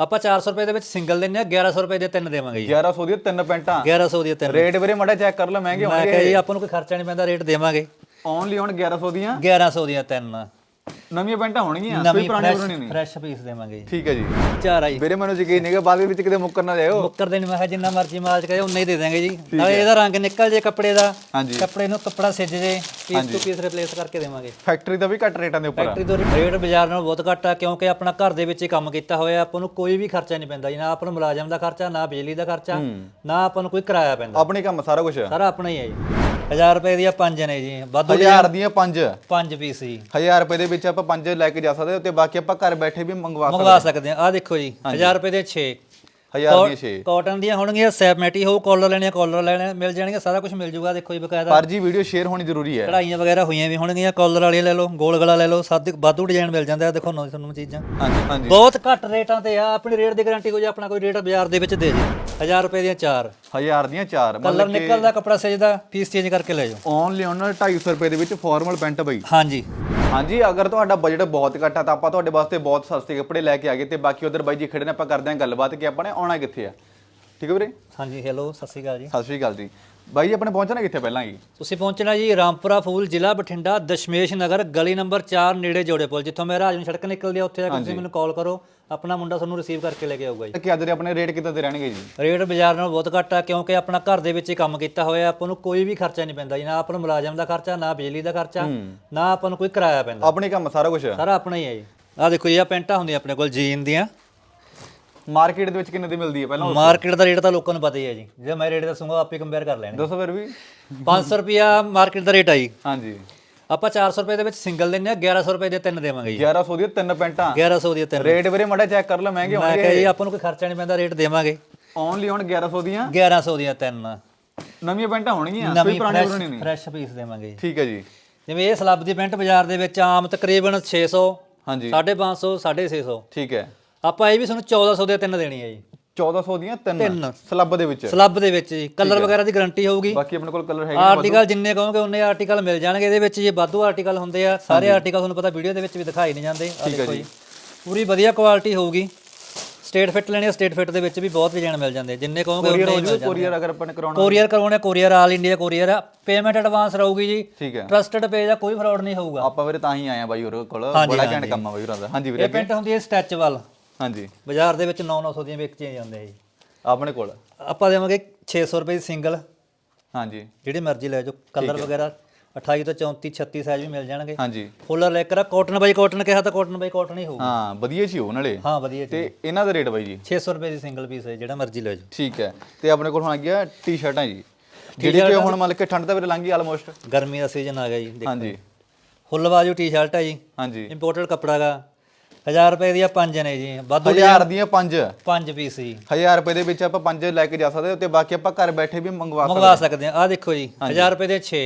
ਆਪਾਂ 400 ਰੁਪਏ ਦੇ ਵਿੱਚ ਸਿੰਗਲ ਦਿੰਨੇ ਆ 1100 ਰੁਪਏ ਦੇ ਤਿੰਨ ਦੇਵਾਂਗੇ ਜੀ। 1100 ਦੀਆਂ ਤਿੰਨ ਪੈਂਟਾਂ। 1100 ਦੀਆਂ ਤਿੰਨ। ਰੇਟ ਵੀਰੇ ਮੜਾ ਚੈੱਕ ਕਰ ਲਓ ਮਹਿੰਗੇ ਮੈਂ ਹੋਣਗੇ ਕਿਹਾ ਜੀ ਆਪਾਂ ਨੂੰ ਕੋਈ ਖਰਚਾ ਨਹੀਂ ਪੈਂਦਾ ਰੇਟ ਦੇਵਾਂਗੇ। ਓਨਲੀ ਹੁਣ 1100 ਦੀਆਂ। 1100 ਦੀਆਂ ਤਿੰਨ। ਨਵੀਆਂ ਪੈਂਟਾਂ ਹੋਣਗੀਆਂ ਕੋਈ ਨਵੀਂ ਪੁਰਾਣੀ ਪੁਰਾਣੀ ਨਹੀਂ। ਫਰੈਸ਼ ਪੀਸ ਦੇਵਾਂਗੇ ਜੀ। ਠੀਕ ਹੈ ਜੀ। ਚਾਰ ਆਈ ਵੀਰੇ ਮੈਨੂੰ ਯਕੀਨ ਨਹੀਂਗਾ ਬਾਅਦ ਦੇ ਵਿੱਚ ਕਿਤੇ ਮੁੱਕਰ ਨਾ ਜਾਇਓ। ਮੁੱਕਰ ਦੇ ਨਹੀਂ ਮੈਂ ਕਿਹਾ ਜਿੰਨਾ ਮਰਜ਼ੀ ਮਾਲ ਚ ਕਹੇ ਉਨਾ ਹੀ ਦੇ ਦਾਂਗੇ ਜੀ। ਨਾਲੇ ਇਹਦਾ ਰੰਗ ਨਿਕਲ ਜੇ ਕੱਪੜੇ ਦਾ ਹਾਂਜੀ। ਕੱਪੜੇ ਨੂੰ ਕੱਪੜਾ ਸਿੱਜ ਜੇ ਪੀਸ ਟੂ ਪੀਸ ਰਿਪਲੇਸ ਕਰਕੇ ਦੇਵਾਂਗੇ। ਫੈਕਟਰੀ ਦਾ ਵੀ ਘੱਟ ਰੇਟਾਂ ਦੇ ਉੱਪਰ ਆ। ਫੈਕਟਰੀ ਤੋਂ ਰੇਟ ਬਾਜ਼ਾਰ ਨਾਲੋਂ ਬਹੁਤ ਘੱਟ ਆ ਕਿਉਂਕਿ ਆਪਣਾ ਘਰ ਦੇ ਵਿੱਚ ਹੀ ਕੰਮ ਕੀਤਾ ਹੋਇਆ ਆਪਾਂ ਨੂੰ ਕੋਈ ਵੀ ਖਰਚਾ ਨਹੀਂ ਪੈਂਦਾ ਜੀ। ਨਾ ਆਪਾਂ ਨੂੰ ਮੁਲਾਜ਼ਮ ਦਾ ਖਰਚਾ ਨਾ ਬਿਜਲੀ ਦਾ ਖਰਚਾ ਨਾ ਆਪਾਂ ਨੂੰ ਕੋਈ ਕਿਰਾਇਆ ਪੈਂਦਾ। ਆਪਣੇ ਕੰਮ ਸਾਰਾ ਕੁਝ ਸਾਰਾ ਆਪਣਾ ਹੀ ਹੈ ਜੀ। 1000 ਰੁਪਏ ਦੀਆਂ ਪੰਜ ਨੇ ਜੀ ਵਾਧੂ ਹਜ਼ਾਰ ਦੀਆਂ ਪੰਜ? ਪੰਜ ਪੀਸ ਜੀ। 1000 ਰੁਪਏ ਦੇ ਵਿੱਚ ਆਪਾਂ ਪੰਜ ਲੈ ਕੇ ਜਾ ਸਕਦੇ ਹਾਂ ਤੇ ਬਾਕੀ ਆਪਾਂ ਘਰ ਬੈਠੇ ਵੀ ਮੰਗਵਾ ਸਕਦੇ ਮੰਗਵਾ ਸਕਦੇ ਆ ਆ ਦੇਖੋ ਜੀ 1000 ਰੁਪਏ ਦੇ 6 1000 ਦੀਆਂ 6 ਕਾਟਨ ਦੀਆਂ ਹੋਣਗੀਆਂ ਸੈਪਮੈਟੀ ਹੋ ਕਾਲਰ ਲੈਣੀਆਂ ਕਾਲਰ ਲੈਣੇ ਮਿਲ ਜਾਣਗੇ ਸਾਰਾ ਕੁਝ ਮਿਲ ਜੂਗਾ ਦੇਖੋ ਜੀ ਬਕਾਇਦਾ। ਪਰ ਜੀ ਵੀਡੀਓ ਸ਼ੇਅਰ ਹੋਣੀ ਜ਼ਰੂਰੀ ਹੈ। ਕਢਾਈਆਂ ਵਗੈਰਾ ਹੋਈਆਂ ਵੀ ਹੋਣਗੀਆਂ ਕਾਲਰ ਵਾਲੀਆਂ ਲੈ ਲਓ ਗੋਲ ਗਲਾ ਲੈ ਲਓ ਸਾਦੇ ਵਾਧੂ ਡਿਜ਼ਾਈਨ ਮਿਲ ਜਾਂਦੇ ਦੇਖੋ ਨੋ ਤੁਹਾਨੂੰ ਚੀਜ਼ਾਂ। ਹਾਂਜੀ ਹਾਂਜੀ। ਬਹੁਤ ਘੱਟ ਰੇਟਾਂ ਤੇ ਆ ਆਪਣੀ ਰੇਟ ਦੀ ਗਾਰੰਟੀ ਕੋਈ ਆਪਣਾ ਕੋਈ ਰੇਟ ਬਾਜ਼ਾਰ ਦੇ ਵਿੱਚ ਦੇ ਜੀ 1000 ਰੁਪਏ ਦੀਆਂ ਚਾਰ। 1000 ਦੀਆਂ ਚਾਰ। ਕਲਰ ਨਿਕਲਦਾ ਕੱਪੜਾ ਸਜਦਾ ਪੀਸ ਚੇਂਜ ਕਰਕੇ ਲੈ ਜਾਓ। ਓਨਲੀ ਉਹਨਾਂ 250 ਰੁਪਏ ਦੇ ਵਿੱਚ ਫਾਰਮਲ ਪੈਂਟ ਬਈ ਹਾਂਜੀ। ਹਾਂਜੀ ਅਗਰ ਤੁਹਾਡਾ ਬਜਟ ਬਹੁਤ ਘੱਟ ਆ ਤਾਂ ਆਪਾਂ ਤੁਹਾਡੇ ਵਾਸਤੇ ਬਹੁਤ ਸਸਤੇ ਕੱਪੜੇ ਲੈ ਕੇ ਆ ਗਏ ਤੇ ਬਾਕੀ ਉਧਰ ਬਾਈ ਜੀ ਖੜੇ ਨੇ ਆਪਾਂ ਕਰਦੇ ਹਾਂ ਗੱਲਬਾਤ ਕਿ ਆਪਾਂ ਨੇ ਆਉਣਾ ਕਿੱਥੇ ਆ। ਠੀਕ ਹੈ ਵੀਰੇ? ਹਾਂਜੀ ਹੈਲੋ ਸਤਿ ਸ਼੍ਰੀ ਅਕਾਲ ਜੀ। ਸਤਿ ਸ਼੍ਰੀ ਅਕਾਲ ਜੀ। ਬਾਈ ਜੀ ਆਪਣੇ ਪਹੁੰਚਣਾ ਕਿੱਥੇ ਪਹਿਲਾਂ ਹੀ ਤੁਸੀਂ ਪਹੁੰਚਣਾ ਜੀ ਰਾਮਪੁਰਾ ਫੂਲ ਜ਼ਿਲ੍ਹਾ ਬਠਿੰਡਾ ਦਸ਼ਮੇਸ਼ ਨਗਰ ਗਲੀ ਨੰਬਰ 4 ਨੇੜੇ ਜੋੜੇ ਪੁਲ ਜਿੱਥੋਂ ਮੈਂ ਰਾਜ ਨੂੰ ਸੜਕ ਨਿਕਲਦੀ ਆ ਉੱਥੇ ਜਾ ਕੇ ਤੁਸੀਂ ਮੈਨੂੰ ਕਾਲ ਕਰੋ। ਆਪਣਾ ਮੁੰਡਾ ਤੁਹਾਨੂੰ ਰਿਸੀਵ ਕਰਕੇ ਲੈ ਕੇ ਆਊਗਾ ਜੀ। ਕਿ ਅੱਜ ਦੇ ਆਪਣੇ ਰੇਟ ਕਿੱਦਾਂ ਦੇ ਰਹਿਣਗੇ ਜੀ? ਰੇਟ ਬਾਜ਼ਾਰ ਨਾਲੋਂ ਬਹੁਤ ਘੱਟ ਆ ਕਿਉਂਕਿ ਆਪਣਾ ਘਰ ਦੇ ਵਿੱਚ ਹੀ ਕੰਮ ਕੀਤਾ ਹੋਇਆ ਆਪਾਂ ਨੂੰ ਕੋਈ ਵੀ ਖਰਚਾ ਨਹੀਂ ਪੈਂਦਾ ਜੀ ਨਾ ਆਪਾਂ ਨੂੰ ਮੁਲਾਜ਼ਮ ਦਾ ਖਰਚਾ ਨਾ ਬਿਜਲੀ ਦਾ ਖਰਚਾ ਨਾ ਆਪਾਂ ਨੂੰ ਕੋਈ ਕਿਰਾਇਆ ਪੈਂਦਾ। ਆਪਣੇ ਕੰਮ ਸਾਰਾ ਕੁਝ ਸਾਰਾ ਆਪਣਾ ਹੀ ਹੈ ਜੀ। ਆਹ ਦੇਖੋ ਜੀ ਆ ਪੈਂਟਾਂ ਹੁੰਦੀਆਂ ਆਪਣੇ ਕੋਲ ਜੀਨ ਦੀਆਂ। ਮਾਰਕੀਟ ਦੇ ਵਿੱਚ ਕਿੰਨੇ ਦੀ ਮਿਲਦੀ ਹੈ ਪਹਿਲਾਂ ਮਾਰਕੀਟ ਦਾ ਰੇਟ ਤਾਂ ਲੋਕਾਂ ਨੂੰ ਪਤਾ ਹੀ ਹੈ ਜੀ। ਜੇ ਮੈਂ ਰੇਟ ਦੱਸੂਗਾ ਆਪੇ ਕੰਪੇਅਰ ਕਰ ਲੈਣੇ ਦੱਸੋ ਫਿਰ ਵੀ। 500 ਰੁਪਿਆ ਮਾਰਕੀਟ ਦਾ ਰੇਟ ਆ ਜੀ। ਹਾਂਜੀ। ਆਪਾਂ 400 ਰੁਪਏ ਦੇ ਵਿੱਚ ਸਿੰਗਲ ਦਿੰਨੇ ਆ 1100 ਰੁਪਏ ਦੇ ਤਿੰਨ ਦੇਵਾਂਗੇ ਜੀ। 1100 ਦੀਆਂ ਤਿੰਨ ਪੈਂਟਾਂ। 1100 ਦੀਆਂ ਤਿੰਨ। ਰੇਟ ਵੀਰੇ ਮੜਾ ਚੈੱਕ ਕਰ ਲਓ ਮਹਿੰਗੇ ਮੈਂ ਕਿਹਾ ਜੀ ਆਪਾਂ ਨੂੰ ਕੋਈ ਖਰਚਾ ਨਹੀਂ ਪੈਂਦਾ ਰੇਟ ਦੇਵਾਂਗੇ। ਓਨਲੀ ਹੁਣ 1100 ਦੀਆਂ। 1100 ਦੀਆਂ ਤਿੰਨ। ਨਵੀਆਂ ਪੈਂਟਾਂ ਹੋਣਗੀਆਂ ਕੋਈ ਪੁਰਾਣੀ ਪੁਰਾਣੀ ਨਹੀਂ। ਫਰੈਸ਼ ਪੀਸ ਦੇਵਾਂਗੇ ਜੀ। ਠੀਕ ਹੈ ਜੀ। ਜਿਵੇਂ ਇਹ ਸਲੱਬ ਦੀ ਪੈਂਟ ਬਾਜ਼ਾਰ ਦੇ ਵਿੱਚ ਆਮ ਤਕਰੀਬਨ 600 ਹਾਂਜੀ। 550 650 ਠੀਕ ਹੈ। ਆਪਾਂ ਇਹ ਵੀ ਤੁਹਾਨੂੰ 1400 ਦੇ ਤਿੰਨ ਦੇਣੀ ਹੈ ਜੀ 1400 ਦੀਆਂ ਤਿੰਨ। ਤਿੰਨ। ਸਲੱਬ ਦੇ ਵਿੱਚ। ਸਲੱਬ ਦੇ ਵਿੱਚ ਜੀ। ਕਲਰ ਵਗੈਰਾ ਦੀ ਗਾਰੰਟੀ ਹੋਊਗੀ। ਬਾਕੀ ਆਪਣੇ ਕੋਲ ਕਲਰ ਹੈਗੇ ਆਰਟੀਕਲ ਜਿੰਨੇ ਕਹੋਗੇ ਉਹਨੇ ਆਰਟੀਕਲ ਮਿਲ ਜਾਣਗੇ ਇਹਦੇ ਵਿੱਚ ਜੇ। ਵਾਧੂ ਆਰਟੀਕਲ ਹੁੰਦੇ ਆ। ਸਾਰੇ ਆਰਟੀਕਲ ਤੁਹਾਨੂੰ ਪਤਾ ਵੀਡੀਓ ਦੇ ਵਿੱਚ ਵੀ ਦਿਖਾਈ ਨਹੀਂ ਜਾਂਦੇ। ਆਹ ਦੇਖੋ ਜੀ। ਪੂਰੀ ਵਧੀਆ ਕੁਆਲਿਟੀ ਹੋਊਗੀ। ਸਟੇਟ ਫਿੱਟ ਲੈਣੇ ਸਟੇਟ ਫਿੱਟ ਦੇ ਵਿੱਚ ਵੀ ਬਹੁਤ ਡਿਜ਼ਾਈਨ ਮਿਲ ਜਾਂਦੇ। ਜਿੰਨੇ ਕਹੋਗੇ ਹੀ ਮਿਲ ਜਾਂਦੇ ਕੋਰੀਅਰ ਅਗਰ ਆਪਾਂ ਨੇ ਕਰਾਉਣਾ ਕੋਰੀਅਰ ਕਰਵਾਉਣੇ ਕੋਰੀਅਰ ਆਲ ਇੰਡੀਆ ਕੋਰੀਅਰ ਆ। ਪੇਮੈਂਟ ਐਡਵਾਂਸ ਰਹੂਗੀ ਜੀ। ਠੀਕ ਹੈ। ਟਰਸਟਡ ਪੇਜ ਆ ਕੋਈ ਫਰਾਡ ਨਹੀਂ ਹੋਊਗਾ। ਆਪਾਂ ਵੀਰੇ ਤਾਂ ਹੀ ਆਏ ਆ ਬਾਈ ਹੋਰ ਕੋਲ। ਬੜਾ ਘੈਂਟ ਕੰਮ ਆ ਬਾਈ ਹੋਰਾਂ ਦਾ। ਹਾਂਜੀ ਵੀਰੇ ਇਹ ਪੈਂਟ ਹੁੰਦੀ ਹੈ ਸਟੈਚੇਬਲ ਹਾਂਜੀ। ਬਾਜ਼ਾਰ ਦੇ ਵਿੱਚ 9-900 ਦੀਆਂ ਵੇਚੀਆਂ ਜਾਂਦੇ ਆ ਜੀ ਆਪਣੇ ਕੋਲ? ਆਪਾਂ ਦੇਵਾਂਗੇ 600 ਰੁਪਏ ਦੀ ਸਿੰਗਲ ਹਾਂਜੀ। ਜਿਹੜੇ ਮਰਜ਼ੀ ਲੈ ਜਾਓ। ਕਲਰ ਵਗੈਰਾ 28 ਤੋਂ 34 36 ਸਾਈਜ਼ ਵੀ ਮਿਲ ਜਾਣਗੇ। ਹਾਂਜੀ। ਫੁੱਲਰ ਲੈ ਕੇ ਕਾਟਨ ਬਾਈ ਕਾਟਨ ਕਿਹਾ ਤਾਂ ਕਾਟਨ ਬਾਈ ਕਾਟਨ ਹੀ ਹੋਊ ਹਾਂ ਵਧੀਆ ਸੀ ਉਹ ਨਾਲੇ। ਹਾਂ ਵਧੀਆ ਤੇ ਇਹਨਾਂ ਦਾ ਰੇਟ ਬਾਈ ਜੀ? 600 ਰੁਪਏ ਦੀ ਸਿੰਗਲ ਪੀਸ ਹੈ ਜਿਹੜਾ ਮਰਜ਼ੀ ਲੈ ਜਾਓ। ਠੀਕ ਹੈ। ਤੇ ਆਪਣੇ ਕੋਲ ਹੁਣ ਆ ਗਿਆ ਟੀ-ਸ਼ਰਟਾਂ ਜੀ। ਜਿਹੜੀ ਕਿ ਹੁਣ ਮੰਨ ਕੇ ਠੰਡ ਤਾਂ ਵੀਰੇ ਲੰਘ ਆਲਮੋਸਟ ਗਰਮੀ ਦਾ ਸੀਜ਼ਨ ਆ ਗਿਆ ਜੀ ਦੇਖੋ ਹਾਂਜੀ। ਫੁੱਲ ਬਾਜੂ ਟੀ-ਸ਼ਰਟ ਹੈ ਜੀ। ਹਾਂਜੀ। ਇੰਪੋਰਟਡ ਕੱਪੜਾ ਗਾ। 1000 ਰੁਪਏ ਦੀਆਂ ਪੰਜ ਨੇ ਜੀ ਵਾਧੂ 1000 ਦੀਆਂ ਪੰਜ। ਪੰਜ ਪੀਸ ਜੀ। 1000 ਰੁਪਏ ਦੇ ਵਿੱਚ ਆਪਾਂ ਪੰਜ ਲੈ ਕੇ ਜਾ ਸਕਦੇ ਹਾਂ ਤੇ ਬਾਕੀ ਆਪਾਂ ਘਰ ਬੈਠੇ ਵੀ ਮੰਗਵਾ ਸਕਦੇ ਮੰਗਵਾ ਸਕਦੇ ਆ ਆਹ ਦੇਖੋ ਜੀ 1000 ਰੁਪਏ ਦੇ 6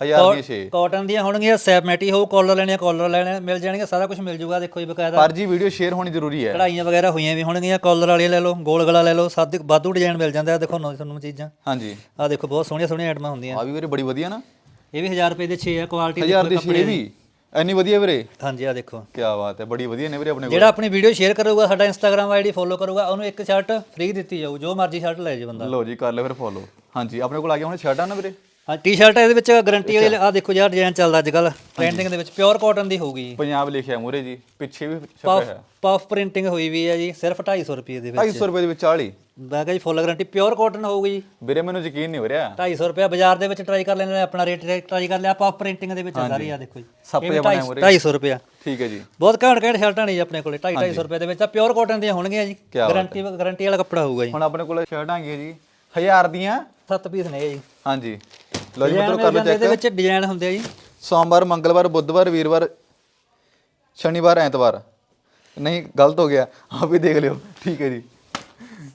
ਹਾਂ 1000 ਦੀਆਂ 6 ਕਾਟਨ ਦੀਆਂ ਹੋਣਗੀਆਂ ਸੈਪਮੈਟੀ ਹੋਊ ਕਾਲਰ ਲੈਣੇ ਕਾਲਰ ਲੈਣੇ ਮਿਲ ਜਾਣਗੇ ਸਾਰਾ ਕੁਝ ਮਿਲ ਜੂਗਾ ਦੇਖੋ ਜੀ ਬਕਾਇਦਾ। ਪਰ ਜੀ ਵੀਡੀਓ ਸ਼ੇਅਰ ਹੋਣੀ ਜ਼ਰੂਰੀ ਹੈ। ਕਢਾਈਆਂ ਵਗੈਰਾ ਹੋਈਆਂ ਵੀ ਹੋਣਗੀਆਂ ਕਾਲਰ ਵਾਲੀਆਂ ਲੈ ਲਓ ਗੋਲ ਗਲਾ ਲੈ ਲਓ ਸਾਦੇ ਵਾਧੂ ਡਿਜ਼ਾਈਨ ਮਿਲ ਜਾਂਦੇ ਆ ਦੇਖੋ ਨੋ ਤੁਹਾਨੂੰ ਚੀਜ਼ਾਂ। ਹਾਂਜੀ। ਆਹ ਦੇਖੋ ਬਹੁਤ ਸੋਹਣੀਆਂ ਸੋਹਣੀਆਂ ਆਈਟਮਾਂ ਹੁੰਦੀਆਂ। ਆ ਵੀ ਵੀਰੇ ਬੜੀ ਵਧੀਆ ਨਾ। ਇਹ ਵੀ 1000 ਰੁਪਏ ਦੇ 6 ਆ ਕੁਆਲਿਟੀ 1000 ਦੀ 6 ਵੀ। ਇੰਨੀ ਵਧੀਆ ਵੀਰੇ? ਹਾਂਜੀ ਆ ਦੇਖੋ। ਕੀ ਬਾਤ ਹੈ ਬੜੀ ਵਧੀਆ ਨੇ ਵੀਰੇ ਆਪਣੇ ਕੋਲ। ਜਿਹੜਾ ਆਪਣੀ ਵੀਡੀਓ ਸ਼ੇਅਰ ਕਰੂਗਾ ਸਾਡਾ ਇੰਸਟਾਗ੍ਰam ਆਈਡੀ ਫੋਲੋ ਕਰੂਗਾ ਉਹਨੂੰ ਇੱਕ ਸ਼ਰਟ ਫ੍ਰੀ ਦਿੱਤੀ ਜਾਊ ਜੋ ਮਰਜ਼ੀ ਸ਼ਰਟ ਲੈ ਜੇ ਬੰਦਾ। ਲਓ ਜੀ ਕਰ ਲੈ ਫਿਰ ਫੋਲੋ ਹਾਂਜੀ ਆਪਣੇ ਕੋਲ ਆ ਗਿਆ ਹੁਣ ਸ਼ਰਟਾਂ ਨਾ ਵੀਰੇ? ਹਾਂ ਟੀ-ਸ਼ਰਟ ਇਹਦੇ ਵਿੱਚ ਗਾਰੰਟੀ ਵਾਲੀ ਆ ਦੇਖੋ ਯਾਰ ਡਿਜ਼ਾਈਨ ਚੱਲਦਾ ਅੱਜ ਕੱਲ ਟ੍ਰੈਂਡਿੰਗ ਦੇ ਵਿੱਚ ਪਿਓਰ ਕਾਟਨ ਦੀ ਹੋਊਗੀ। ਜੀ ਪੰਜਾਬ ਲਿਖਿਆ ਮੂਰੇ ਜੀ ਪਿੱਛੇ ਵੀ ਛਪਿਆ ਹੈ ਪਫ ਪ੍ਰਿੰਟਿੰਗ ਹੋਈ ਵੀ ਹੈ ਜੀ ਸਿਰਫ 250 ਰੁਪਏ ਦੇ ਵਿੱਚ। 250 ਰੁਪਏ ਦੇ ਵਿੱਚ 40 ਮੈਂ ਕਿਹਾ ਜੀ ਫੁੱਲ ਗਾਰੰਟੀ ਪਿਓਰ ਕਾਟਨ ਹੋਊਗੀ ਜੀ। ਵੀਰੇ ਮੈਨੂੰ ਯਕੀਨ ਨਹੀਂ ਹੋ ਰਿਹਾ। 250 ਰੁਪਏ ਬਾਜ਼ਾਰ ਦੇ ਵਿੱਚ ਟਰਾਈ ਕਰ ਲੈਣੇ ਆਪਣਾ ਰੇਟ ਟਰਾਈ ਕਰ ਲਿਆ ਪਫ ਪ੍ਰਿੰਟਿੰਗ ਦੇ ਵਿੱਚ ਆ ਸਾਰੀ ਆ ਦੇਖੋ ਜੀ। ਸੱਪ ਜਿਹਾ ਬਣਿਆ 250 250 ਰੁਪਏ ਠੀਕ ਹੈ ਜੀ। ਬਹੁਤ ਘੈਂਟ ਘੈਂਟ ਸ਼ਰਟਾਂ ਨੇ ਜੀ ਆਪਣੇ ਕੋਲੇ 250 250 ਰੁਪਏ ਦੇ ਵਿੱਚ। ਆ ਪਿਓਰ ਕਾਟਨ ਦੀਆਂ ਹੋਣਗੀਆਂ ਜੀ। ਗਾਰੰਟੀ ਗਾਰੰਟੀ ਵਾਲਾ ਕੱਪੜਾ ਹੋਊਗਾ ਜੀ। ਹੁਣ ਆਪਣੇ ਕੋਲ ਸ਼ਰਟਾਂ ਹੈਗੀਆਂ ਜੀ 1000 ਦੀਆਂ। ਸੱਤ ਪੀਸ ਨੇ ਇਹ ਜੀ। ਹਾਂਜੀ। ਲਓ ਜੀ ਮਿੱਤਰੋ ਕਰ ਲਓ ਚੈੱਕ। ਵਿੱਚ ਡਿਜ਼ਾਈਨ ਹੁੰਦੇ ਆ ਜੀ। ਸੋਮਵਾਰ ਮੰਗਲਵਾਰ ਬੁੱਧਵਾਰ ਵੀਰਵਾਰ ਸ਼ਨੀਵਾਰ ਐਤਵਾਰ। ਨਹੀਂ ਗਲਤ ਹੋ ਗਿਆ। ਆਪ ਵੀ ਦੇਖ ਲਿਓ। ਠੀਕ ਹੈ ਜੀ।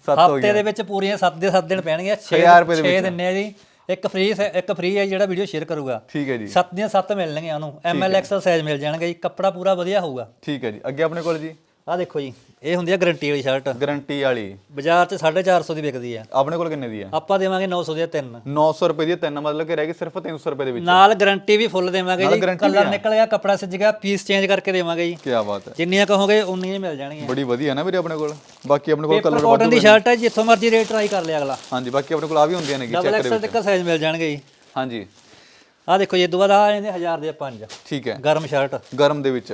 ਸੱਤ ਹੋ ਹਫ਼ਤੇ ਦੇ ਵਿੱਚ ਪੂਰੀਆਂ 7 ਦੇ 7 ਦਿਨ ਪੈਣਗੇ। 6 ਹਜ਼ਾਰ ਰੁਪਏ ਦੇ 6 ਦਿੰਨੇ ਆ ਜੀ। ਇੱਕ ਫ੍ਰੀ ਇੱਕ ਫ੍ਰੀ ਹੈ ਜਿਹੜਾ ਵੀਡੀਓ ਸ਼ੇਅਰ ਕਰੂਗਾ। ਠੀਕ ਹੈ ਜੀ। 7 ਦੀਆਂ 7 ਮਿਲਣਗੀਆਂ ਉਹਨੂੰ। ਐਮਐਲ ਐਕਸਲ ਸਾਈਜ਼ ਮਿਲ ਜਾਣਗੇ ਜੀ। ਕੱਪੜਾ ਪੂਰਾ ਵਧੀਆ ਹੋਊਗਾ। ਠੀਕ ਹੈ ਜੀ। ਅੱਗੇ ਆਪਣੇ ਕੋਲ ਜੀ। ਆ ਦੇਖੋ ਜੀ ਇਹ ਹੁੰਦੀ ਆ ਗਾਰੰਟੀ ਵਾਲੀ ਸ਼ਰਟ ਗਾਰੰਟੀ ਵਾਲੀ। ਬਾਜ਼ਾਰ 'ਚ 450 ਦੀ ਵਿਕਦੀ ਆ। ਆਪਣੇ ਕੋਲ ਕਿੰਨੇ ਦੀ ਆ? ਆਪਾਂ ਦੇਵਾਂਗੇ 900 ਦੀਆਂ ਤਿੰਨ। 900 ਰੁਪਏ ਦੀ ਤਿੰਨ ਮਤਲਬ ਕਿ ਰਹਿ ਗਈ ਸਿਰਫ 300 ਰੁਪਏ ਦੇ ਵਿੱਚ। ਨਾਲ ਗਾਰੰਟੀ ਵੀ ਫੁੱਲ ਦੇਵਾਂਗੇ ਨਾਲ ਜੀ। guarantee ਵੀ ਕਲਰ ਆ। ਨਿਕਲ ਗਿਆ ਕਪੜਾ ਸਿੱਜ ਗਿਆ ਪੀਸ ਚੇਂਜ ਕਰਕੇ ਦੇਵਾਂਗੇ ਜੀ। ਕੀ ਬਾਤ ਹੈ। ਜਿੰਨੀਆਂ ਕਹੋਗੇ ਉਨੀਆਂ ਹੀ ਮਿਲ ਜਾਣਗੀਆਂ। ਬੜੀ ਵਧੀਆ ਨਾ ਵੀਰੇ ਆਪਣੇ ਕੋਲ। ਬਾਕੀ ਆਪਣੇ ਕੋਲ ਕਲਰ ਕਾਟਨ ਦੀ ਸ਼ਰਟ ਹੈ ਜਿੱਥੋਂ ਮਰਜ਼ੀ ਰੇਟ ਟਰਾਈ ਕਰ ਲਿਆ ਅਗਲਾ। ਹਾਂਜੀ ਬਾਕੀ ਆਪਣੇ ਕੋਲ ਆ ਵੀ ਹੁੰਦੀਆਂ ਨੇ ਡਬਲ ਐਕਸਲ ਤੱਕ ਸਾਈਜ਼ ਮਿਲ ਜਾਣਗੇ ਜੀ। ਹਾਂਜੀ। ਆ ਦੇਖੋ ਜੀ ਇਹ ਤੋਂ ਬਾਅਦ ਆ ਜਾਂਦੇ 1000 ਦੇ ਪੰਜ ਠੀਕ ਹੈ। ਗਰਮ ਸ਼ਰਟ ਗਰਮ ਦੇ ਵਿੱਚ।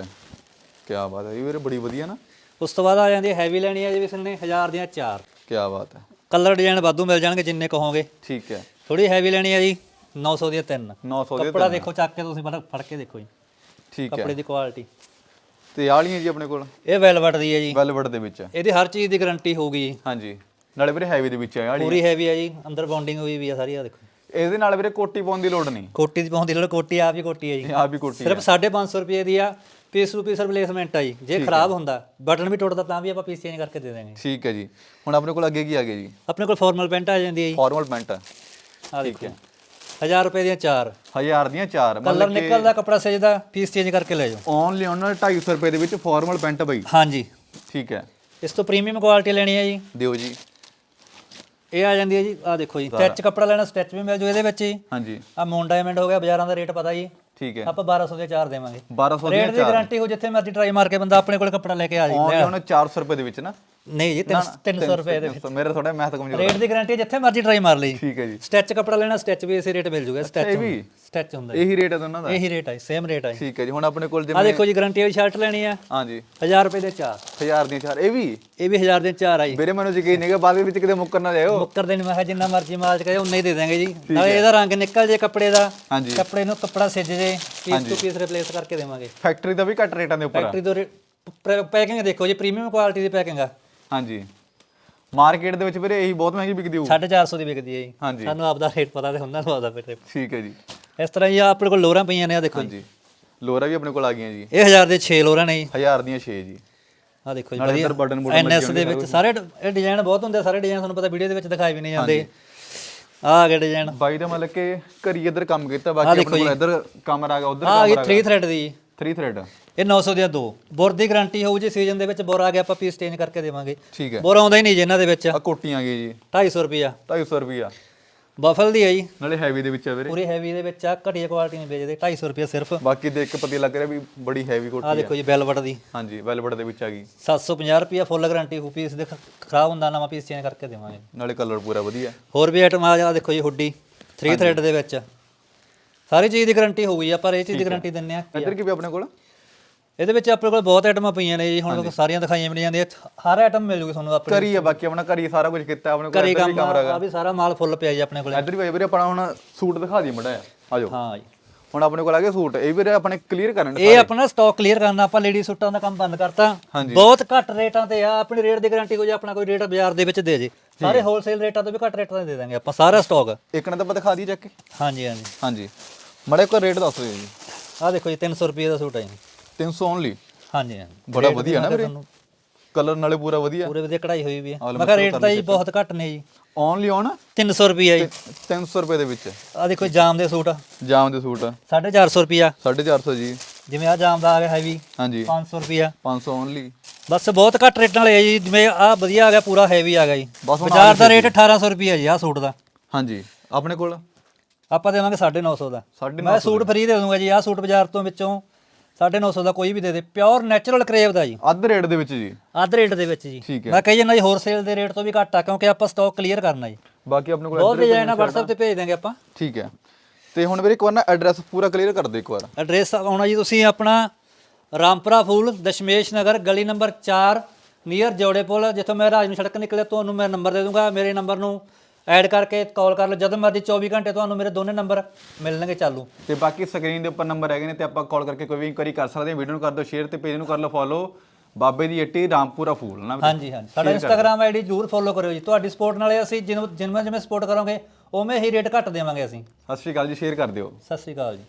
ਕੀ ਬਾਤ ਹੈ ਇਹ ਵੀਰੇ ਬੜੀ ਵਧੀਆ ਨਾ। ਉਸ ਤੋਂ ਬਾਅਦ ਆ ਜਾਂਦੀ ਹੈਵੀ ਲੈਣੀ ਹੈ ਜੀ ਇਸ ਨੇ 1000 ਦੀਆਂ ਚਾਰ। ਕੀ ਬਾਤ ਹੈ। ਕਲਰ ਡਿਜ਼ਾਈਨ ਵਾਧੂ ਮਿਲ ਜਾਣਗੇ ਜਿੰਨੇ ਕਹੋਗੇ। ਠੀਕ ਹੈ। ਥੋੜੀ ਹੈਵੀ ਲੈਣੀ ਹੈ ਜੀ 900 ਦੀਆਂ ਤਿੰਨ। 900 ਦੇ ਕੱਪੜਾ ਦੇਖੋ ਚੱਕ ਕੇ ਤੁਸੀਂ ਫੜ ਫੜ ਕੇ ਦੇਖੋ ਜੀ। ਠੀਕ ਹੈ। ਕੱਪੜੇ ਦੀ ਕੁਆਲਿਟੀ ਤੇ ਆਲੀਆਂ ਜੀ ਆਪਣੇ ਕੋਲ? ਇਹ ਵੈਲਵਟ ਦੀ ਹੈ ਜੀ। ਵੈਲਵਟ ਦੇ ਵਿੱਚ। ਇਹਦੀ ਹਰ ਚੀਜ਼ ਦੀ ਗਾਰੰਟੀ ਹੋਊਗੀ ਜੀ। ਹਾਂਜੀ। ਨਾਲੇ ਵੀਰੇ ਹੈਵੀ ਦੇ ਵਿੱਚ ਹੈ ਆਲੀ ਪੂਰੀ ਹੈਵੀ ਹੈ ਜੀ ਅੰਦਰ ਬੌਂਡਿੰਗ ਹੋਈ ਵੀ ਆ ਸਾਰੀ ਆ ਦੇਖੋ। ਇਹਦੇ ਨਾਲ ਵੀਰੇ ਕੋਟੀ ਪਾਉਣ ਦੀ ਲੋੜ ਨਹੀਂ। ਕੋਟੀ ਦੀ ਪਾਉਂਦੀ ਲੜ ਕੋਟੀ ਆਪ ਹੀ ਕੋਟੀ ਹੈ ਜੀ। ਆਪ ਹੀ ਕੋਟੀ ਸਿਰਫ 550 ਰੁਪਏ ਦੀ ਆ ਪੀਸ ਟੂ ਪੀਸ ਰਿਪਲੇਸਮੈਂਟ ਆ ਜੀ। ਜੇ ਖਰਾਬ ਹੁੰਦਾ ਬਟਨ ਵੀ ਟੁੱਟਦਾ ਤਾਂ ਵੀ ਆਪਾਂ ਪੀਸ ਚੇਂਜ ਕਰਕੇ ਦੇ ਦੇਵਾਂਗੇ ਠੀਕ ਹੈ ਜੀ। ਹੁਣ ਆਪਣੇ ਕੋਲ ਅੱਗੇ ਕੀ ਆ ਗਿਆ ਜੀ? ਆਪਣੇ ਕੋਲ ਫਾਰਮਲ ਪੈਂਟ ਆ ਜਾਂਦੀ ਹੈ ਜੀ। ਫਾਰਮਲ ਪੈਂਟ ਆ। ਦੇਖੋ। 1000 ਰੁਪਏ ਦੀਆਂ ਚਾਰ। ਹਜ਼ਾਰ ਦੀਆਂ ਚਾਰ। ਕਲਰ ਨਿਕਲਦਾ ਕਪੜਾ ਸਜਦਾ ਪੀਸ ਚੇਂਜ ਕਰਕੇ ਲੈ ਜਾਓ। ਓਨਲੀ ਉਹਨਾਂ 250 ਰੁਪਏ ਦੇ ਵਿੱਚ ਫਾਰਮਲ ਪੈਂਟ ਬਈ। ਹਾਂਜੀ। ਠੀਕ ਹੈ ਇਸ ਤੋਂ ਪ੍ਰੀਮੀਅਮ ਕੁਆਲਿਟੀ ਲੈਣੀ ਹੈ ਜੀ। ਦਿਓ ਜੀ। ਇਹ ਆ ਜਾਂਦੀ ਹੈ ਜੀ ਆ ਦੇਖੋ ਜੀ ਸਟਿਚ ਕਪੜਾ ਲੈਣਾ ਸਟਿਚ ਵੀ ਮਿਲ ਜੂ ਇਹਦੇ ਵਿੱਚ ਜੀ। ਹਾਂਜੀ। ਆ ਮੂਨ ਡਾਇਮੰਡ ਹੋ ਗਿਆ ਬਾਜ਼ਾਰਾਂ ਦਾ ਰੇਟ ਪਤਾ ਜੀ। ਠੀਕ ਹੈ। ਆਪਾਂ 1200 ਦੇ ਚਾਰ ਦੇਵਾਂਗੇ। 1200 ਰੇਟ ਦੀ ਗਾਰੰਟੀ ਹੋ ਜਿੱਥੇ ਮਰਜ਼ੀ ਟਰਾਈ ਮਾਰ ਕੇ ਬੰਦਾ ਆਪਣੇ ਕੋਲ ਕੱਪੜਾ ਲੈ ਕੇ ਆ ਜਾਂਦਾ ਓਨਲੀ ਉਹਨਾਂ 400 ਰੁਪਏ ਦੇ ਵਿੱਚ ਨਾ। ਨਹੀਂ ਜੀ 300 ਰੁਪਏ ਦੇ ਮੇਰਾ ਥੋੜਾ ਮੈਥ ਕਮਜ਼ੋਰ ਰੇਟ ਦੀ ਗਾਰੰਟੀ ਜਿੱਥੇ ਮਰਜ਼ੀ ਟਰਾਈ ਮਾਰ ਲਈ। ਠੀਕ ਹੈ ਜੀ। ਸਟਿਚ ਕਪੜਾ ਲੈਣਾ ਸਟਿਚ ਵੀ ਇਸੇ ਰੇਟ ਮਿਲ ਜੂਗਾ ਸਟਿਚ ਵੀ? ਸਟਿਚ ਹੁੰਦਾ ਇਹੀ ਰੇਟ ਹੈ ਦੋਨਾਂ ਦਾ? ਇਹੀ ਰੇਟ ਹੈ ਸੇਮ ਰੇਟ ਹੈ ਠੀਕ ਹੈ ਜੀ ਹੁਣ ਆਪਣੇ ਕੋਲ ਆ ਜਿਵੇਂ ਦੇਖੋ ਜੀ ਗਾਰੰਟੀ ਵਾਲੀ ਸ਼ਰਟ ਲੈਣੀ ਆ। ਹਾਂਜੀ। 1000 ਰੁਪਏ ਦੇ ਚਾਰ। 1000 ਦੀਆਂ ਚਾਰ ਇਹ ਵੀ? ਇਹ ਵੀ 1000 ਦੇ ਚਾਰ ਆ ਜੀ। ਵੀਰੇ ਮੈਨੂੰ ਯਕੀਨ ਨਹੀਂਗਾ ਬਾਅਦ ਵਿੱਚ ਕਿਤੇ ਮੁੱਕਰ ਨਾ ਜਾਇਓ। ਮੁੱਕਰ ਦੇ ਨਹੀਂ ਮੈਂ ਕਿਹਾ ਜਿੰਨਾ ਮਰਜ਼ੀ ਮਾਲ ਚ ਕਹੇ ਉਨਾ ਹੀ ਦੇ ਦਾਂਗੇ ਜੀ। ਨਾਲੇ ਇਹਦਾ ਰੰਗ ਨਿਕਲ ਜੇ ਕੱਪੜੇ ਦਾ। ਕੱਪੜੇ ਨੂੰ ਕੱਪੜਾ ਸਿੱਜ ਜੇ ਪੀਸ ਟੂ ਪੀਸ ਰਿਪਲੇਸ ਕਰਕੇ ਦੇਵਾਂਗੇ। ਫੈਕਟਰੀ ਦਾ ਵੀ ਘੱਟ ਰੇਟਾਂ ਦੇ ਉੱਪਰ ਆ। ਫੈਕਟਰੀ ਤੋਂ ਪੈਕਿੰਗ ਦੇਖੋ ਜੀ ਪ੍ਰੀਮੀਅਮ ਕੁਆਲਿਟੀ ਦੀ ਪੈਕਿੰਗ ਆ। ਹਾਂਜੀ। ਮਾਰਕੀਟ ਦੇ ਵਿੱਚ ਵੀਰੇ ਇਹੀ ਬਹੁਤ ਮਹਿੰਗੀ ਵਿਕਦੀ ਹੋਊ। 450 ਦੀ ਵਿਕਦੀ ਹੈ ਜੀ। ਹਾਂਜੀ। ਸਾਨੂੰ ਆਪਦਾ ਰੇਟ ਪਤਾ ਤੇ ਹੁੰਦਾ ਨੂੰ ਆਪਦਾ ਫਿਰ ਠੀਕ ਹੈ ਜੀ। ਇਸ ਤਰ੍ਹਾਂ ਹੀ ਆ ਆਪਣੇ ਕੋਲ ਲੋਰਾਂ ਪਈਆਂ ਨੇ ਆ ਦੇਖੋ ਜੀ। ਹਾਂਜੀ। ਲੋਰਾ ਵੀ ਆਪਣੇ ਕੋਲ ਆ ਗਈਆਂ ਜੀ। ਇਹ 1000 ਦੇ 6 ਲੋਰਾਂ ਨੇ ਜੀ। 1000 ਦੀਆਂ 6 ਜੀ। ਆ ਦੇਖੋ ਜੀ ਨਾਲੇ ਵਧੀਆ। ਇੱਧਰ ਬਟਨ ਐਨਐਸ ਦੇ ਵਿੱਚ ਸਾਰੇ ਡ- ਇਹ ਡਿਜ਼ਾਈਨ ਬਹੁਤ ਹੁੰਦੇ ਆ ਸਾਰੇ ਡਿਜ਼ਾਈਨ ਤੁਹਾਨੂੰ ਪਤਾ ਵੀਡੀਓ ਦੇ ਵਿੱਚ ਦਿਖਾਏ ਵੀ ਨਹੀਂ ਜਾਂਦੇ। ਆ ਆ ਗਏ ਡਿਜ਼ਾਈਨ ਬਾਈ ਦਾ ਮਤਲਬ ਕਿ ਘਰੀ ਇੱਧਰ ਕੰਮ ਕੀਤਾ ਬਾਕੀ ਆਪਣੇ ਕੋਲ ਇੱਧਰ ਕਮਰ ਆ ਗਿਆ ਉਧਰ ਆ ਗਈ 3 ਥ੍ਰੈਡ ਦੀ। ਜੀ। 3 ਥ੍ਰੈਡ ਇਹ 900 ਦੀਆਂ ਦੋ। ਬੁਰ ਦੀ ਗਾਰੰਟੀ ਹੋਊ ਜੀ ਸੀਜ਼ਨ ਦੇ ਵਿੱਚ ਬੁਰ ਆ ਗਿਆ ਆਪਾਂ ਪੀਸ ਚੇਂਜ ਕਰਕੇ ਦੇਵਾਂਗੇ। ਠੀਕ ਹੈ। ਬੁਰ ਆਉਂਦਾ ਹੀ ਨਹੀਂ ਜੀ ਇਹਨਾਂ ਦੇ ਵਿੱਚ। ਆ ਕੋਟੀਆਂ ਗਈ ਜੀ। 250 ਰੁਪਿਆ 250 ਰੁਪਿਆ ਬਫਲ ਦੀ ਹੈ ਜੀ। ਨਾਲੇ ਹੈਵੀ ਦੇ ਵਿੱਚ ਆ ਵੀਰੇ। ਪੂਰੀ ਹੈਵੀ ਦੇ ਵਿੱਚ ਆ ਘਟੀਆ ਕੁਆਲਿਟੀ ਨਹੀਂ ਵੇਚਦੇ 250 ਰੁਪਿਆ ਸਿਰਫ। ਬਾਕੀ ਦੇਖ ਕੇ ਪਤਾ ਲੱਗ ਰਿਹਾ ਵੀ ਬੜੀ ਹੈਵੀ ਕੋਟੀ ਆ। ਦੇਖੋ ਜੀ ਵੈਲਵਟ ਦੀ। ਹਾਂਜੀ ਵੈਲਵਟ ਦੇ ਵਿੱਚ ਆ ਗਈ। 750 ਰੁਪਿਆ ਫੁੱਲ ਗਾਰੰਟੀ ਹੋ ਪੀਸ ਦੇ ਖਰਾਬ ਹੁੰਦਾ ਨਵਾਂ ਪੀਸ ਚੇਂਜ ਕਰਕੇ ਦੇਵਾਂਗੇ। ਨਾਲੇ ਕਲਰ ਪੂਰਾ ਵਧੀਆ। ਹੋਰ ਵੀ ਆਈਟਮ ਆ ਜਾ ਦੇਖੋ ਜੀ ਹੁੱਡੀ 3 ਥ੍ਰੈਡ ਦੇ ਵਿੱਚ। ਸਾਰੀ ਚੀਜ਼ ਦੀ ਗਾਰੰਟੀ ਹੋਊਗੀ ਆ ਪਰ ਇਹ ਚੀਜ਼ ਦੀ ਗਾਰੰਟੀ ਦਿੰਨੇ ਆ ਇੱਧਰ ਕੀ ਵੀ ਆਪਣੇ ਕੋਲ? ਇਹਦੇ ਵਿੱਚ ਆਪਣੇ ਕੋਲ ਬਹੁਤ ਆਈਟਮਾਂ ਪਈਆਂ ਨੇ ਜੀ ਹੁਣ ਸਾਰੀਆਂ ਦਿਖਾਈਆਂ ਨਹੀਂ ਜਾਂਦੀਆਂ। ਹਰ ਆਈਟਮ ਮਿਲ ਜੂਗੀ ਤੁਹਾਨੂੰ ਆਪਣੇ ਕਰੀ ਆ ਬਾਕੀ ਆਪਣਾ ਘਰੀ ਸਾਰਾ ਕੁਝ ਕੀਤਾ ਆਪਣੇ ਕੋਲ ਵੀ ਕੰਮ ਆ ਵੀ ਸਾਰਾ ਮਾਲ ਫੁੱਲ ਪਿਆ ਜੀ ਆਪਣੇ ਕੋਲ। ਇੱਧਰ ਵੀ ਵੀਰੇ ਆਪਣਾ ਹੁਣ ਸੂਟ ਦਿਖਾ ਦਈਏ ਮੜਾ ਆ ਜਾਓ। ਹਾਂ ਜੀ। ਹੁਣ ਆਪਣੇ ਕੋਲ ਆ ਗਿਆ ਸੂਟ ਇਹ ਵੀਰੇ ਆਪਣੇ ਕਲੀਅਰ ਕਰਨ ਇਹ ਆਪਣਾ ਸਟਾਕ ਕਲੀਅਰ ਕਰਨਾ ਆਪਾਂ ਲੇਡੀ ਸੂਟਾਂ ਦਾ ਕੰਮ ਬੰਦ ਕਰਤਾ। ਬਹੁਤ ਘੱਟ ਰੇਟਾਂ ਤੇ ਆ ਆਪਣੀ ਰੇਟ ਦੀ ਗਾਰੰਟੀ ਕੋਈ ਆਪਣਾ ਕੋਈ ਰੇਟ ਬਾਜ਼ਾਰ ਦੇ ਵਿੱਚ ਦੇ ਜੇ। ਸਾਰੇ ਹੋਲਸੇਲ ਰੇਟਾਂ ਤੋਂ ਵੀ ਘੱਟ ਰੇਟਾਂ ਤੇ ਦੇ ਦਾਂਗੇ ਆਪਾਂ ਸਾਰਾ ਸਟਾਕ ਇੱਕ ਨਾ ਤਾਂ ਆਪਾਂ ਦਿਖਾ ਦਈਏ ਚੱਕ ਕੇ ਹਾਂਜੀ ਹਾਂਜੀ। ਹਾਂਜੀ। ਮੜੇ ਕੋ ਰੇਟ ਦੱਸ ਦਿਓ ਜੀ। ਆਹ ਦੇਖੋ ਜੀ 300 ਰੁਪਏ ਦਾ ਸੂਟ ਹੈ ਜੀ। 300 ਓਨਲੀ ਹਾਂਜੀ ਹਾਂਜੀ। ਬੜਾ ਵਧੀਆ ਨਾ ਵੀਰੇ। ਕਲਰ ਨਾਲੇ ਪੂਰਾ ਵਧੀਆ। ਪੂਰੇ ਵਧੀਆ ਕਢਾਈ ਹੋਈ ਵੀ ਹੈ। ਮੈਂ ਕਿਹਾ ਰੇਟ ਤਾਂ ਜੀ ਬਹੁਤ ਘੱਟ ਨੇ ਜੀ। ਓਨਲੀ ਔਨ 300 ਰੁਪਏ ਜੀ। 300 ਰੁਪਏ ਦੇ ਵਿੱਚ। ਆਹ ਦੇਖੋ ਜਾਮ ਦੇ ਸੂਟ। ਜਾਮ ਦੇ ਸੂਟ। 450 ਰੁਪਿਆ 450 ਜੀ। ਜਿਵੇਂ ਆ ਜਾਮ ਦਾ ਆ ਗਿਆ ਹੈਵੀ ਹਾਂਜੀ। 500 ਰੁਪਿਆ 500 ਓਨਲੀ ਬਸ ਬਹੁਤ ਘੱਟ ਰੇਟਾਂ ਵਾਲੇ ਆ ਜੀ ਜਿਵੇਂ ਆ ਵਧੀਆ ਆ ਗਿਆ ਪੂਰਾ ਹੈਵੀ ਆ ਗਿਆ ਜੀ। ਬਾਜ਼ਾਰ ਦਾ ਰੇਟ 1800 ਰੁਪਿਆ ਜੀ ਆ ਸੂਟ ਦਾ। ਹਾਂਜੀ। ਆਪਣੇ ਕੋਲ? ਆਪਾਂ ਦੇਵਾਂਗੇ 950 ਦਾ। 950 ਮੈਂ ਸੂਟ ਫ੍ਰੀ ਦੇ ਦੂੰਗਾ ਜੀ ਆ ਸੂਟ ਬਾਜ਼ਾਰ ਤੋਂ ਵਿੱਚੋਂ 950 ਦਾ ਕੋਈ ਵੀ ਦੇ ਦੇ ਪਿਓਰ ਨੈਚੁਰਲ ਕਰੇਵ ਦਾ ਜੀ। ਅੱਧ ਰੇਟ ਦੇ ਵਿੱਚ ਜੀ। ਅੱਧ ਰੇਟ ਦੇ ਵਿੱਚ ਜੀ। ਠੀਕ ਹੈ। ਮੈਂ ਕਹੀ ਜਾਂਦਾ ਜੀ ਹੋਲਸੇਲ ਦੇ ਰੇਟ ਤੋਂ ਵੀ ਘੱਟ ਆ ਕਿਉਂਕਿ ਆਪਾਂ ਸਟਾਕ ਕਲੀਅਰ ਕਰਨਾ ਜੀ। ਬਾਕੀ ਆਪਣੇ ਕੋਲ ਬਹੁਤ ਡਿਜ਼ਾਈਨ ਆ WhatsApp ਤੇ ਭੇਜ ਦਾਂਗੇ ਆਪਾਂ। ਠੀਕ ਹੈ। ਤੇ ਹੁਣ ਵੀਰੇ ਇੱਕ ਵਾਰ ਨਾ ਐਡਰੈਸ ਪੂਰਾ ਕਲੀਅਰ ਕਰ ਦਿਓ ਇੱਕ ਵਾਰ। ਐਡਰੈਸ ਆਉਣਾ ਜੀ ਤੁਸੀਂ ਆਪਣਾ ਰਾਮਪੁਰਾ ਫੂਲ ਦਸ਼ਮੇਸ਼ ਨਗਰ ਗਲੀ ਨੰਬਰ 4 ਨੀਅਰ ਜੋੜੇ ਪੁਲ ਜਿੱਥੋਂ ਮੈਂ ਰਾਜ ਨੂੰ ਸੜਕ ਨਿਕਲੇ ਤੁਹਾਨੂੰ ਮੈਂ ਨੰਬਰ ਦੇ ਦੂੰਗਾ। ਮੇਰੇ ਨੰਬਰ ਨੂੰ ਐਡ ਕਰਕੇ ਕਾਲ ਕਰ ਲਓ। ਜਦੋਂ ਮਰਜ਼ੀ 24 ਘੰਟੇ ਤੁਹਾਨੂੰ ਮੇਰੇ ਦੋਨੇ ਨੰਬਰ ਮਿਲਣਗੇ ਚਾਲੂ। ਤੇ ਬਾਕੀ ਸਕਰੀਨ ਦੇ ਉੱਪਰ ਨੰਬਰ ਹੈਗੇ ਨੇ ਤੇ ਆਪਾਂ ਕਾਲ ਕਰਕੇ ਕੋਈ ਵੀ ਇਨਕੁਆਰੀ ਕਰ ਸਕਦੇ ਹਾਂ। ਵੀਡੀਓ ਨੂੰ ਕਰ ਦਿਓ ਸ਼ੇਅਰ ਤੇ ਪੇਜ ਨੂੰ ਕਰ ਲਓ ਫੋਲੋ ਬਾਬੇ ਦੀ ਏਟੀ ਰਾਮਪੁਰਾ ਫੂਲ ਨਾ? ਹਾਂਜੀ ਹਾਂਜੀ। ਸਾਡਾ ਇੰਸਟਾਗ੍ਰam ਆਈਡੀ ਜਰੂਰ ਫੋਲੋ ਕਰਿਓ ਜੀ। ਤੁਹਾਡੀ ਸਪੋਰਟ ਨਾਲੇ ਅਸੀਂ ਜਿਵੇਂ ਜਿਵੇਂ ਸਪੋਰਟ ਕਰੋਗੇ ਉਵੇਂ ਹੀ ਰੇਟ ਘੱਟ ਦੇਵਾਂਗੇ ਅਸੀਂ। ਸਤਿ ਸ਼੍ਰੀ ਅਕਾਲ ਜੀ ਸ਼ੇਅਰ ਕਰ ਦਿਓ। ਸਤਿ ਸ਼੍ਰੀ ਅਕਾਲ ਜੀ।